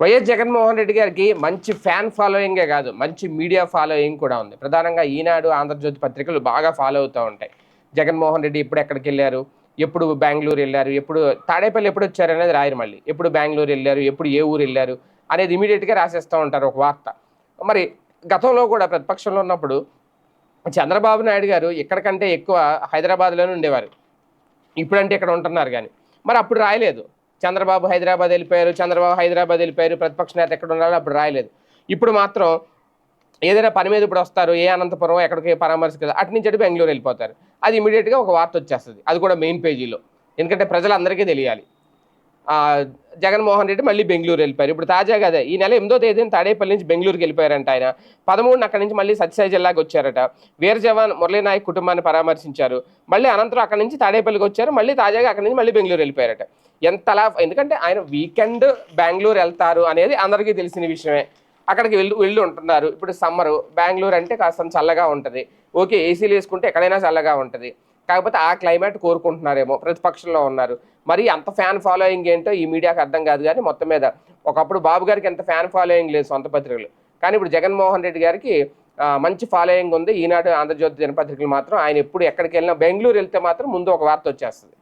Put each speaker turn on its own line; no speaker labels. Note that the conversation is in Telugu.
వైఎస్ జగన్మోహన్ రెడ్డి గారికి మంచి ఫ్యాన్ ఫాలోయింగే కాదు మంచి మీడియా ఫాలోయింగ్ కూడా ఉంది. ప్రధానంగా ఈనాడు ఆంధ్రజ్యోతి పత్రికలు బాగా ఫాలో అవుతూ ఉంటాయి. జగన్మోహన్ రెడ్డి ఎప్పుడు ఎక్కడికి వెళ్ళారు? ఎప్పుడు బెంగళూరు వెళ్ళారు? ఎప్పుడు తాడేపల్లి ఎప్పుడు వచ్చారు అనేది రాయరు మళ్ళీ ఎప్పుడు బెంగళూరు వెళ్ళారు? ఎప్పుడు ఏ ఊరు వెళ్ళారు? అనేది ఇమీడియట్గా రాసేస్తూ ఉంటారు ఒక వార్త. మరి గతంలో కూడా ప్రతిపక్షంలో ఉన్నప్పుడు చంద్రబాబు నాయుడు గారు ఎక్కడికంటే ఎక్కువ హైదరాబాద్లోనే ఉండేవారు. ఇప్పుడంటే ఇక్కడ ఉంటున్నారు కానీ. మరి అప్పుడు రాయలేదు. చంద్రబాబు హైదరాబాద్ వెళ్ళిపోయారు చంద్రబాబు హైదరాబాద్ వెళ్ళిపోయారు ప్రతిపక్ష నేత ఎక్కడ ఉన్నారో అప్పుడు రాయలేదు. ఇప్పుడు మాత్రం ఏదైనా పని మీద ఇప్పుడు వస్తారు ఏ అనంతపురం ఎక్కడికి పరామర్శకు అటు నుంచి అటు బెంగళూరు వెళ్ళిపోతారు. అది ఇమీడియట్గా ఒక వార్త వచ్చేస్తుంది. అది కూడా మెయిన్ పేజీలో ఎందుకంటే ప్రజలందరికీ తెలియాలి. జగన్మోహన్ రెడ్డి మళ్ళీ బెంగళూరు వెళ్ళిపోయారు. ఇప్పుడు తాజాగా అదే ఈ నెల ఎనిమిదో తేదీన తాడేపల్లి నుంచి బెంగళూరుకి వెళ్ళిపోయారంట ఆయన. పదమూడున అక్కడి నుంచి మళ్ళీ సత్యసాయి జిల్లాకి వచ్చారట. వీర జవాన్ మురళీనాయక్ కుటుంబాన్ని పరామర్శించారు. మళ్ళీ అనంతరం అక్కడి నుంచి తాడేపల్లికి వచ్చారు. మళ్ళీ తాజాగా అక్కడి నుంచి మళ్ళీ బెంగళూరు వెళ్ళిపోయారట. ఎంతలా ఎందుకంటే ఆయన వీకెండ్ బెంగళూరు వెళ్తారు అనేది అందరికీ తెలిసిన విషయమే. అక్కడికి వెళ్ళి వెళ్ళి ఉంటున్నారు ఇప్పుడు సమ్మరు బెంగళూరు అంటే కాస్త చల్లగా ఉంటుంది. ఓకే ఏసీలు వేసుకుంటే ఎక్కడైనా చల్లగా ఉంటుంది. కాకపోతే ఆ క్లైమేట్ కోరుకుంటున్నారేమో ప్రతిపక్షంలో ఉన్నారు. మరి అంత ఫ్యాన్ ఫాలోయింగ్ ఏంటో ఈ మీడియాకి అర్థం కాదు కానీ మొత్తం మీద ఒకప్పుడు బాబు గారికి ఎంత ఫ్యాన్ ఫాలోయింగ్ లేదు సొంత పత్రికలు. కానీ ఇప్పుడు జగన్మోహన్ రెడ్డి గారికి మంచి ఫాలోయింగ్ ఉంది. ఈనాడు ఆంధ్రజ్యోతి దినపత్రికలు మాత్రం ఆయన ఎప్పుడు ఎక్కడికి వెళ్ళినా బెంగళూరు వెళ్తే మాత్రం ముందు ఒక వార్త వచ్చేస్తుంది.